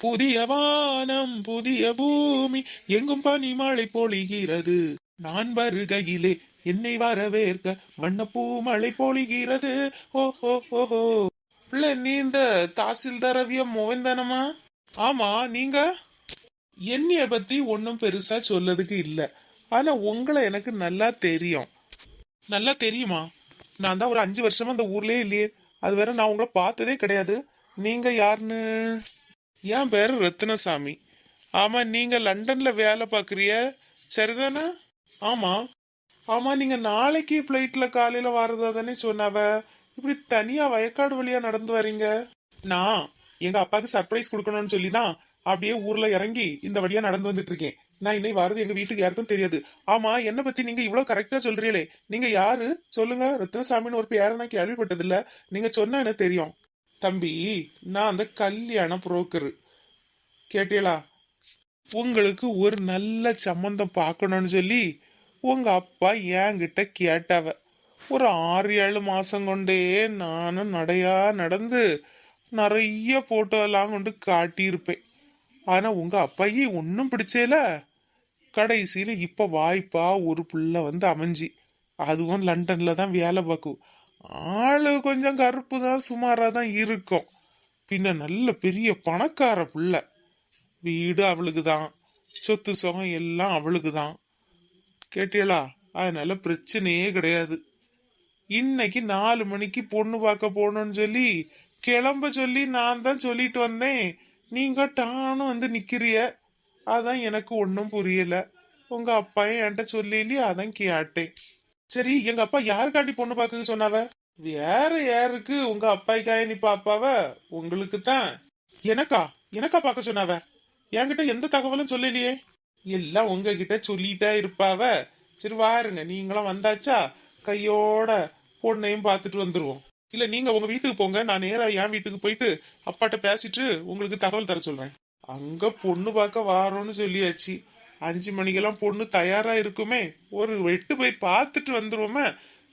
புதிய வானம் புதிய பூமி எங்கும் பனிமழை பொழிகிறது. நான் வருகையிலே என்னை வரவேற்க வண்ணப்பூ மழை பொழிகிறது. ஓ ஓ பிள்ளை நீ இந்த தாசில்தார் அவிய மோவன்தானமா ஆமா நீங்க? என்னைய பத்தி ஒன்னும் பெருசா சொல்லதுக்கு இல்ல. ஆனா உங்களை எனக்கு நல்லா தெரியும். நல்லா தெரியுமா? நான் தான் ஒரு அஞ்சு வருஷமா அந்த ஊர்லயே இல்லையே. அது வேற நான் உங்களை பார்த்ததே கிடையாது. நீங்க யாருன்னு? என் பேரு ரத்னசாமி. ஆமா நீங்க லண்டன்ல வேலை பாக்குறிய? சரிதானே? ஆமா. ஆமா நீங்க நாளைக்கு பிளைட்ல காலையில வரதா தானே சொன்னாவ? இப்படி தனியா வயக்காடு வழியா நடந்து வரீங்க? நான் எங்க அப்பாவுக்கு சர்ப்ரைஸ் கொடுக்கணும்னு சொல்லி தான் அப்படியே ஊர்ல இறங்கி இந்த வழியா நடந்து வந்துட்டு இருக்கேன். நான் இன்னை வரது எங்க வீட்டுக்கு யாருக்கும் தெரியாது. ஆமா என்ன பத்தி நீங்க இவ்வளவு கரெக்டா சொல்றீங்களே. நீங்க யாரு? சொல்லுங்க. ரத்னசாமின்னு ஒரு பேரை நான் கேள்விப்பட்டது இல்ல நீங்க சொன்னா எனக்கு தெரியும். தம்பி நான் அந்த கல்யாண புரோக்கர் கேட்டீங்களா? உங்களுக்கு ஒரு நல்ல சம்மந்தம் பார்க்கணும்னு சொல்லி உங்க அப்பா என்கிட்ட கேட்டாவ. ஒரு ஆறு ஏழு மாசம் கொண்டே நானும் நடையா நடந்து நிறைய போட்டோ எல்லாம் கொண்டு காட்டியிருப்பேன். ஆனா உங்க அப்பாயி ஒன்றும் பிடிச்சேல. கடைசியில இப்ப வாய்ப்பா ஒரு புள்ள வந்து அமைஞ்சி. அதுவும் லண்டன்ல தான் வேலை பார்க்கும். ஆளு கொஞ்சம் கருப்பு தான் சுமாரா தான் இருக்கும். பின்ன நல்ல பெரிய பணக்கார புள்ள. வீடு அவளுக்கு தான் சொத்து சுகம் எல்லாம் அவளுக்கு தான் கேட்டீங்களா அதனால பிரச்சனையே கிடையாது. இன்னைக்கு நாலு மணிக்கு பொண்ணு பார்க்க போகணும்னு சொல்லி கிளம்ப சொல்லி நான் தான் சொல்லிட்டு வந்தேன். நீங்க டானும் வந்து நிக்கிறிய? அதான் எனக்கு ஒன்றும் புரியல. உங்க அப்பா என்கிட்ட சொல்லி அதான் கேட்டேன். சரி எங்க அப்பா யாருக்காண்டி பொண்ணு பார்க்க சொன்னாவ? வேற யாருக்கு? உங்க அப்பாய்க்காய நீ பாப்பாவ உங்களுக்கு தான் எனக்கா? எனக்கா பார்க்க சொன்னாவ? என்கிட்ட எந்த தகவலும் சொல்லலையே. எல்லாம் உங்ககிட்ட சொல்லிட்டே இருப்பாவ. சரி வாருங்க. நீங்களும் வந்தாச்சா? கையோட பொண்ணையும் பார்த்துட்டு வந்துருவோம். இல்ல நீங்க உங்க வீட்டுக்கு போங்க. நான் நேரா என் வீட்டுக்கு போயிட்டு அப்பாட்ட பேசிட்டு உங்களுக்கு தகவல் தர சொல்றேன். அங்க பொண்ணு பார்க்க வாரோன்னு சொல்லியாச்சு. அஞ்சு மணிக்கெல்லாம் பொண்ணு தயாரா இருக்குமே? ஒரு எட்டு போய் பார்த்துட்டு வந்துருவோமே.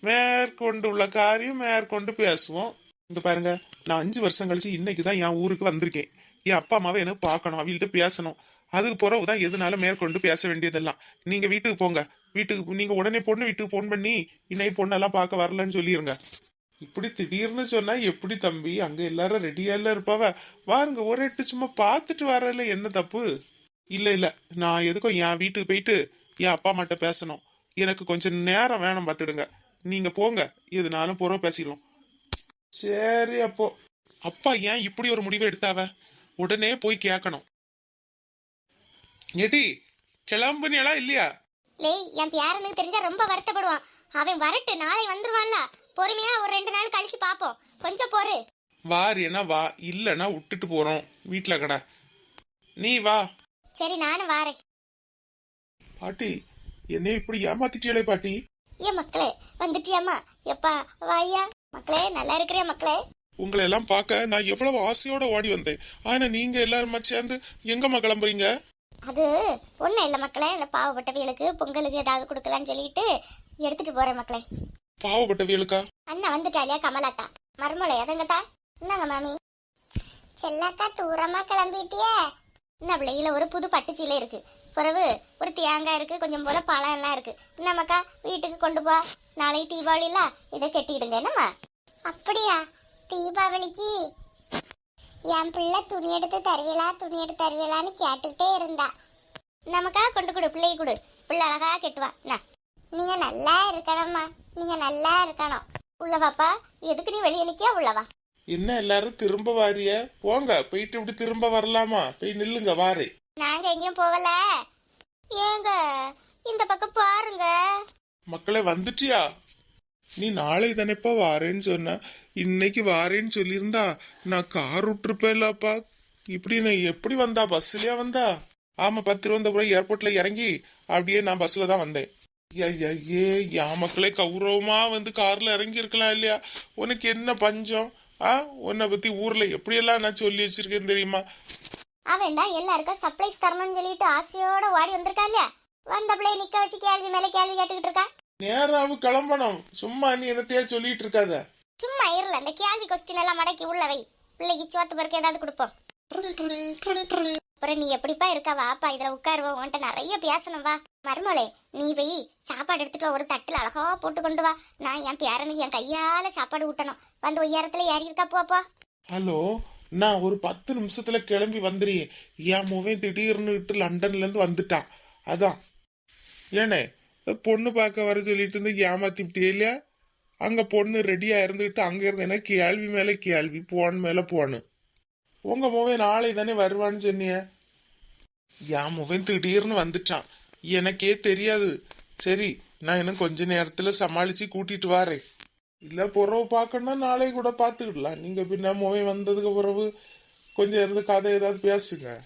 மேற்கொண்டு உள்ள காரியம் மேற்கொண்டு பேசுவோம். இங்க பாருங்க நான் அஞ்சு வருஷம் கழிச்சு இன்னைக்கு தான் என் ஊருக்கு வந்திருக்கேன். என் அப்பா அம்மாவை எனக்கு பார்க்கணும் அவங்கள்ட்ட பேசணும். அதுக்கு பிறகு தான் எதுனால மேற்கொண்டு பேச வேண்டியதெல்லாம். நீங்க வீட்டுக்கு போங்க. வீட்டுக்கு நீங்க உடனே பொண்ணு வீட்டுக்கு போன் பண்ணி இன்னைக்கு பொண்ணெல்லாம் பார்க்க வரலன்னு சொல்லிடுங்க இப்படி திடீர்னு சொன்னா எப்படி தம்பி? அங்க எல்லாரும் ரெடியா இல்ல இருப்பாவ? வாருங்க ஒரு எட்டு சும்மா பார்த்துட்டு வரல என்ன தப்பு? இல்ல இல்ல. நான் எதுக்கும் என் வீட்டுக்கு போயிட்டு என் அப்பா அம்மாட்ட பேசணும். எனக்கு கொஞ்சம் நேரம் வேணும் பார்த்துடுங்க. நீங்க போங்க. எதுனாலும் புறம் பேசிடலாம். சரி அப்போ. அப்பா ஏன் இப்படி ஒரு முடிவை எடுத்தாவ? உடனே போய் கேட்கணும் ஏடி கிளம்புனியலா இல்லையா? லேய் என் பேரனுக்கு தெரிஞ்சா ரொம்ப வருத்தப்படுவான். அவன் வரட்டு நாளை வந்துருவான்ல. பொறுமையா ஒரு ரெண்டு நாள் கழிச்சு பாப்போம். கொஞ்சம் பொறு. வாரியனா வா இல்லனா விட்டுட்டு போறோம். வீட்ல கடை. நீ வா. சரி நானும் வாரேன். பாட்டி என்னை இப்படி ஏமாத்திட்டியலே பாட்டி? ஏன் மக்களே வந்துட்டியாம்மா? எப்பா வாய்யா? மக்களே நல்லா இருக்கிறியா மக்களே? உங்களை எல்லாம் பார்க்க நான் எவ்வளவு ஆசையோட ஓடி வந்தேன். ஆனா நீங்க எல்லாருமா சேர்ந்து எங்கம்மா கிளம்புறீங்க? அது ஒண்ணும் இல்ல மக்களே இந்த பாவப்பட்டவிகளுக்கு பொங்கலுக்கு ஏதாவது கொடுக்கலான்னு சொல்லிட்டு எடுத்துட்டு போறேன் மக்களே. பாவப்பட்டவியலுக்கா அண்ணா வந்துட்டாலியா கமலாத்தா? மருமலை அதங்கத்தா? என்னங்க மாமி. செல்லாக்கா தூரமா கிளம்பிட்டியே. என்ன பிள்ளையில ஒரு புது பட்டுச்சீலை இருக்கு. பிறகு ஒரு தேங்காய் இருக்கு கொஞ்சம் போல பழம் எல்லாம் இருக்கு. என்னம்மாக்கா வீட்டுக்கு கொண்டு போ. நாளை தீபாவளில இதை கட்டிடுங்க என்னம்மா? அப்படியா? தீபாவளிக்கு என் பிள்ளை துணி எடுத்து தருவீளா துணி எடுத்து தருவீளான்னு கேட்டுக்கிட்டே இருந்தா. நமக்கா கொண்டு கொடு பிள்ளை கொடு. பிள்ளை அழகா கெட்டுவா. நீங்க நல்லா இருக்கணும்மா. நீங்க நல்லா இருக்கணும். உள்ளவாப்பா எதுக்கு நீ வெளியே நிக்க உள்ளவா என்ன எல்லாரும் திரும்ப வாரிய? போங்க போயிட்டு இப்படி திரும்ப வரலாமா? போய் நில்லுங்க வாரே. நாங்க எங்கேயும் போகல. ஏங்க இந்த பக்கம் பாருங்க. மக்களே வந்துட்டியா? நீ நாளை தானேப்பா வாரேன்னு சொன்ன. இன்னைக்கு வாரேன்னு சொல்லியிருந்தா நான் கார் விட்டுருப்பேன்லப்பா. இப்படி நான் எப்படி வந்தா? பஸ்லயா வந்தா? ஆமா பத்து திருவனந்தபுரம் ஏர்போர்ட்ல இறங்கி அப்படியே நான் பஸ்ல தான் வந்தேன். ஐயா, ஏ என் மக்களே கௌரவமா வந்து கார்ல இறங்கி இருக்கலாம் இல்லையா? உனக்கு என்ன பஞ்சம்? ஆ உன்னை பத்தி ஊர்ல எப்படியெல்லாம் நான் சொல்லி வச்சிருக்கேன் தெரியுமா? அவன் தான் எல்லாருக்கும் சர்ப்ரைஸ் தரணும்னு சொல்லிட்டு ஆசையோட ஓடி வந்திருக்கா இல்லையா? வந்த பிள்ளைய நிக்க வச்சு கேள்வி மேல கேள்வி கேட்டுக்கிட்டு இருக்கா நேராவு கிளம்பணும். சும்மா நீ என்னத்தையா சொல்லிட்டு இருக்காத. சும்மா இருல அந்த கேள்வி கொஸ்டின் எல்லாம் மடக்கி உள்ள வை. பிள்ளைக்கு சோத்து பருக்கு ஏதாவது கொடுப்போம். அப்புறம் நீ எப்படிப்பா இருக்கா வாப்பா இதுல உட்காருவா உன்கிட்ட நிறைய பேசணும் வா. மருமோளே நீ போய் சாப்பாடு எடுத்துட்டு ஒரு தட்டில் அழகா போட்டு கொண்டு வா. நான் என் பேரனுக்கு என் கையால சாப்பாடு ஊட்டணும். வந்து உயரத்துல ஏறி இருக்கா போப்பா ஹலோ நான் ஒரு பத்து நிமிஷத்துல கிளம்பி வந்துடுறேன் என் முகம் திடீர்னுட்டு லண்டன்ல இருந்து வந்துட்டான். அதான். ஏனே பொண்ணு பார்க்க வர சொல்லிட்டு இருந்து ஏமாத்திவிட்டே இல்லையா? அங்க பொண்ணு ரெடியா இருந்துகிட்டு அங்க இருந்தேன்னா கேள்வி மேல கேள்வி போன் மேல போனு. உங்க முகம் நாளை தானே வருவான்னு சொன்னிய? என் முகம் திடீர்னு வந்துட்டான். எனக்கே தெரியாது. சரி நான் இன்னும் கொஞ்ச நேரத்துல சமாளிச்சு கூட்டிட்டு வாரேன். இல்ல புறவு பார்க்கணும்னா நாளை கூட பார்த்துக்கிடலாம் நீங்க பின்ன முகம் வந்ததுக்கு பிறகு கொஞ்சம் இருந்து கதை ஏதாவது பேசுங்க.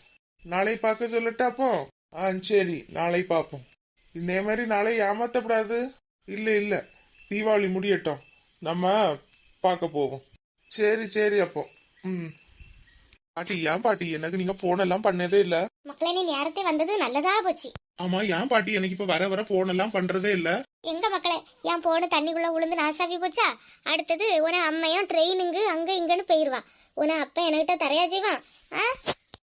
நாளை பார்க்க சொல்லட்டா அப்போ? ஆ சரி நாளை பார்ப்போம். இதே மாதிரி நாளை ஏமாத்தப்படாது. இல்ல இல்ல தீபாவளி முடியட்டும். நம்ம பார்க்க போவோம். சரி சரி அப்போ. ம். பாட்டி ஏன் பாட்டி? எனக்கு நீங்க போனெல்லாம் பண்ணதே இல்ல. மக்களே நீ நேரத்தை வந்தது நல்லதா போச்சு. ஆமா ஏன் பாட்டி எனக்கு இப்ப வர வர போனெல்லாம் பண்றதே இல்ல. எங்க மக்களே? என் போன தண்ணிக்குள்ள உளுந்து நாசாவி போச்சா? அடுத்தது உன அம்மையும் ட்ரெயினுங்கு அங்க இங்கன்னு போயிருவா. உன அப்ப என்கிட்ட தரையா செய்வான். ஆ?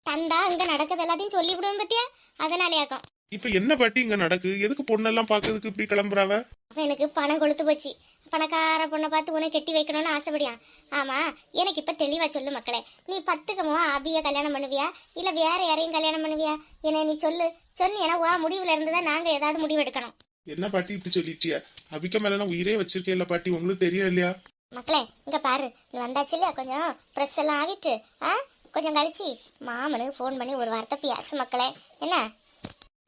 தந்தா அங்க நடக்குது எல்லாத்தையும் சொல்லி விடுவேன் பத்தியா? அதனாலயாக்கும். இப்ப என்ன பாட்டி இங்க நடக்கு? எதுக்கு பொண்ணெல்லாம் பாக்குறதுக்கு இப்படி கிளம்புறாவ? அவன் எனக்கு பணம் கொளுத்து போச்சு. பணக்கார பொண்ணை பார்த்து உன்னை கெட்டி வைக்கணும்னு ஆசைப்படியான் ஆமா எனக்கு இப்ப தெளிவா சொல்லு மக்களே. நீ பத்துக்கமோ அபிய கல்யாணம் பண்ணுவியா? இல்ல வேற யாரையும் கல்யாணம் பண்ணுவியா? என்ன நீ சொல்லு. சொன்னீங்கன்னா வா முடிவுல இருந்துதான் நாங்க ஏதாவது முடிவு எடுக்கணும். என்ன பாட்டி இப்படி சொல்லிட்டிய? அபிக்க மேல நான் உயிரே வச்சிருக்கேன்ல பாட்டி உங்களுக்கு தெரியும் இல்லையா? மக்களே இங்க பாரு. நீ வந்தாச்சு இல்லையா? கொஞ்சம் ப்ரெஸ் எல்லாம் ஆவிட்டு ஆ? கொஞ்சம் கழிச்சு மாமனுக்கு ஃபோன் பண்ணி ஒரு வார்த்தை பேசு மக்களே. என்ன?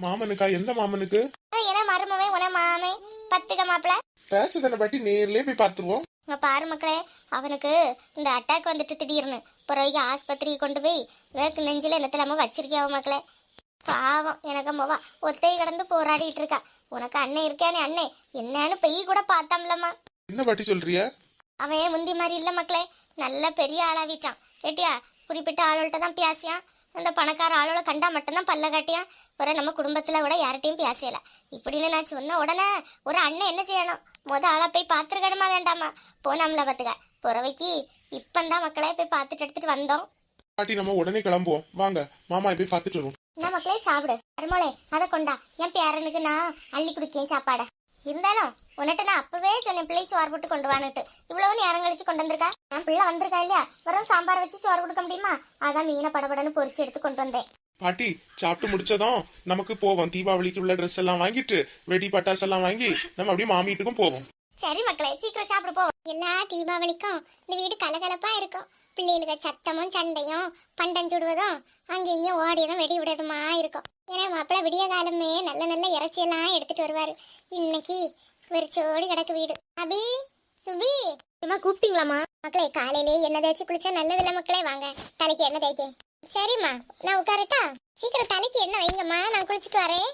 மாமனுக்கா? எந்த மாமனுக்கு? ஏன்னா மருமவே உன மாமே? பத்துக்க மாப்பிள. பேசுதானே பாட்டி நேர்லயே போய் பாத்துருவோம். இங்க பாரு மக்களே அவனுக்கு இந்த அட்டாக் வந்துட்டு திடீர்னு. பிறகு ஆஸ்பத்திரிக்கு கொண்டு போய் வேக்கு நெஞ்சில என்னத்திலாம வச்சிருக்கியாவ மக்களே. பாவம் எனக்கு மொவா ஒத்தை கடந்து போராடிட்டு இருக்கா. உனக்கு அண்ணன் இருக்கானே அண்ணே? என்னன்னு பெய் கூட பார்த்தாம்லம்மா. என்ன பாட்டி சொல்றிய? அவன் முந்தி மாதிரி இல்ல மக்களே. நல்ல பெரிய ஆளாவிட்டான் கேட்டியா? குறிப்பிட்ட ஆளோள்கிட்ட தான் பேசியான். அந்த பணக்கார ஆளோட கண்டா மட்டும்தான் பல்ல காட்டியான் ஒரு நம்ம குடும்பத்துல கூட யார்கிட்டயும் பேசல. இப்படின்னு நான் சொன்ன உடனே ஒரு அண்ணன் என்ன செய்யணும்? முத ஆளா போய் பார்த்துருக்கணுமா வேண்டாமா? போனாம்ல பாத்துக்க. புறவைக்கு இப்பந்தான் மக்களே போய் பார்த்துட்டு எடுத்துட்டு வந்தோம். பாட்டி நம்ம உடனே கிளம்புவோம். வாங்க மாமா போய் பாத்துட்டு வருவோம். என்ன மக்களே சாப்பிடு. அருமோளே அதை கொண்டா. என் பேரனுக்கு நான் அள்ளி குடிக்கேன் சாப்பாடை. இருந்தாலும் உன்கிட்ட நான் அப்பவே சொன்னேன் பிள்ளை சோறு போட்டு கொண்டு வான்னுட்டு. இவ்வளவு நேரம் கழிச்சு கொண்டு வந்திருக்கா? என் பிள்ளை வந்திருக்கா இல்லையா? வெறும் சாம்பார் வச்சு சோறு கொடுக்க முடியுமா? அதான் மீனை படபடன்னு பொரிச்சு எடுத்து கொண்டு வந்தேன். பாட்டி சாப்பிட்டு முடிச்சதும் நமக்கு போவோம். தீபாவளிக்கு உள்ள ட்ரெஸ் எல்லாம் வாங்கிட்டு வெடி பட்டாசு எல்லாம் வாங்கி நம்ம அப்படியே மாமி வீட்டுக்கும் போவோம். சரி மக்களே சீக்கிரம் சாப்பிடு போ எல்லா தீபாவளிக்கும் இந்த வீடு கலகலப்பா இருக்கும். பிள்ளைகளுக்கு சத்தமும் சண்டையும் பண்டம் சுடுவதும் அங்க இங்கேயும் ஓடியதும் வெடி விடுறதுமா இருக்கும். ஏன்னா மாப்பிள்ளை விடிய காலமே நல்ல நல்ல இறைச்சி எல்லாம் எடுத்துட்டு வருவாரு. இன்னைக்கு வெறிச்சோடி கிடக்கு வீடு. அபி சுபி. அம்மா கூப்பிட்டீங்களாமா மக்களே காலையிலே எண்ணெய் தேய்ச்சி குளிச்சா நல்லதில்ல மக்களே வாங்க. தலைக்கு எண்ணெய் தேய்க்க. சரிம்மா நான் உட்காரட்டா? சீக்கிரம் தலைக்கு எண்ணெய் வைங்கம்மா நான் குளிச்சிட்டு வரேன்.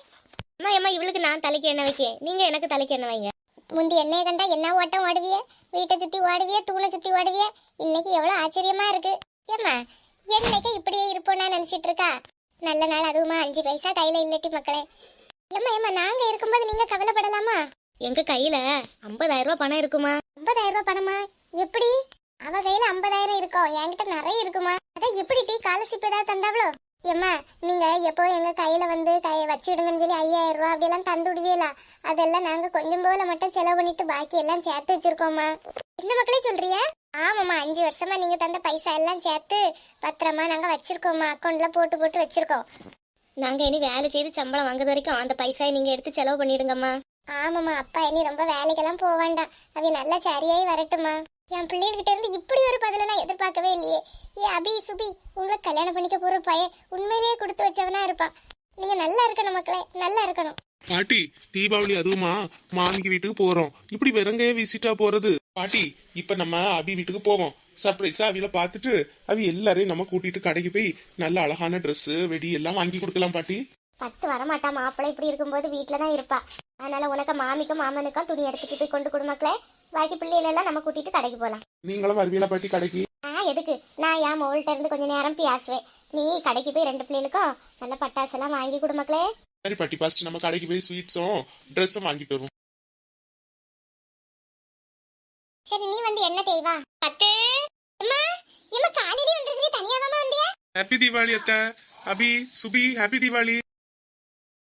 அம்மா அம்மா இவளுக்கு நான் தலைக்கு எண்ணெய் வைக்க. நீங்க எனக்கு தலைக்கு எண்ணெய் வைங்க. முந்தி எண்ணெயை கண்டா என்ன ஓட்டம் ஓடுவிய? வீட்டை சுத்தி ஓடுவிய தூணை சுத்தி ஓடுவிய? இன்னைக்கு எவ்வளவு ஆச்சரியமா இருக்கு. ஏம்மா என்னைக்கு இப்படியே இருப்போம்னா நினைச்சிட்டு இருக்கா? நல்ல நாள் அதுவுமா. அஞ்சு பைசா கையில இல்லட்டி மக்களே. ஏம்மா ஏம்மா நாங்க இருக்கும்போது நீங்க கவலைப்படலாமா? எங்க கையில? ஐம்பதாயிரம் ரூபாய் பணம் இருக்குமா? ஐம்பதாயிரம் ரூபாய் பணமா? எப்படி? அவ கையில ஐம்பதாயிரம் இருக்கும் என்கிட்ட நிறைய இருக்குமா? அதான் எப்படி டீ காலசிப் ஏதாவது தந்தாவளோ? ஏம்மா நீங்க எப்போ எங்க கையில வந்து கை வச்சிடுங்கன்னு சொல்லி ஐயாயிரம் ரூபாய் அப்படியெல்லாம் தந்து விடுவீங்களா அதெல்லாம் நாங்க கொஞ்சம் போல மட்டும் செலவு பண்ணிட்டு பாக்கி எல்லாம் சேர்த்து வச்சிருக்கோம்மா. இந்த மக்களே சொல்றியா ஆமாம்மா அஞ்சு வருஷமா நீங்க தந்த பைசா எல்லாம் சேர்த்து பத்திரமா நாங்க வச்சிருக்கோம்மா. அக்கௌண்ட்ல போட்டு போட்டு வச்சிருக்கோம். நாங்க இனி வேலை செய்து சம்பளம் வாங்குறது வரைக்கும் அந்த பைசாயை நீங்க எடுத்து செலவு பண்ணிடுங்கம்மா. ஆமாம்மா அப்பா இனி ரொம்ப வேலைக்கெல்லாம் போக வேண்டாம். அவ நல்லா சரியாயி வரட்டுமா என் பிள்ளைகிட்ட இருந்து இப்படி ஒரு பதில நான் எதிர்பார்க்கவே இல்லையே. ஏ அபி சுபி உங்களை கல்யாணம் பண்ணிக்க போற பையன் உண்மையிலேயே கொடுத்து வச்சவனா இருப்பான். நீங்க நல்லா இருக்கணும் மக்களே நல்லா இருக்கணும். பாட்டி தீபாவளி அதுவுமா? மாமிக்கு வீட்டுக்கு போறோம். இப்படி வெறுங்கைய விசிட்டா போறது? பாட்டி இப்ப நம்ம அபி வீட்டுக்கு போவோம். சர்ப்ரைஸா அவியில பாத்துட்டு அவி எல்லாரையும் நம்ம கூட்டிட்டு கடைக்கு போய் நல்ல அழகான ட்ரெஸ் வெடி எல்லாம் வாங்கி கொடுக்கலாம் பாட்டி. பத்து வரமாட்டா மாப்பிள்ளை இப்படி இருக்கும்போது வீட்டில தான் இருப்பா. அதனால உனக்கு மாமிக்கும் மாமனுக்கும் துணி எடுத்துட்டு போய் கொண்டு கொடு மக்களே. பாக்கி பிள்ளைகள் எல்லாம் நம்ம கூட்டிட்டு கடைக்கு போலாம். நீங்களும் வருவீங்களா பாட்டி கடைக்கு? ஆ எதுக்கு? நான் என் மோள்கிட்ட இருந்து கொஞ்ச நேரம் பேசுவேன். நீ கடைக்கு போய் ரெண்டு பிள்ளைகளுக்கும் நல்ல பட்டாசு எல்லாம் வாங்கி கொடு மக்களே. சரி பாட்டி ஃபர்ஸ்ட் நம்ம கடைக்கு போய் ஸ்வீட்ஸும் ட்ரெஸ்ஸும் வாங்கிட்டு வருவோம். சரி நீ வந்து என்ன தேய்வா? பத்து அம்மா இம்மா காலையில வந்திருக்கிறீ தனியாவாமா வந்தியா? ஹாப்பி தீபாவளி அத்தை. அபி சுபி ஹாப்பி தீபாவளி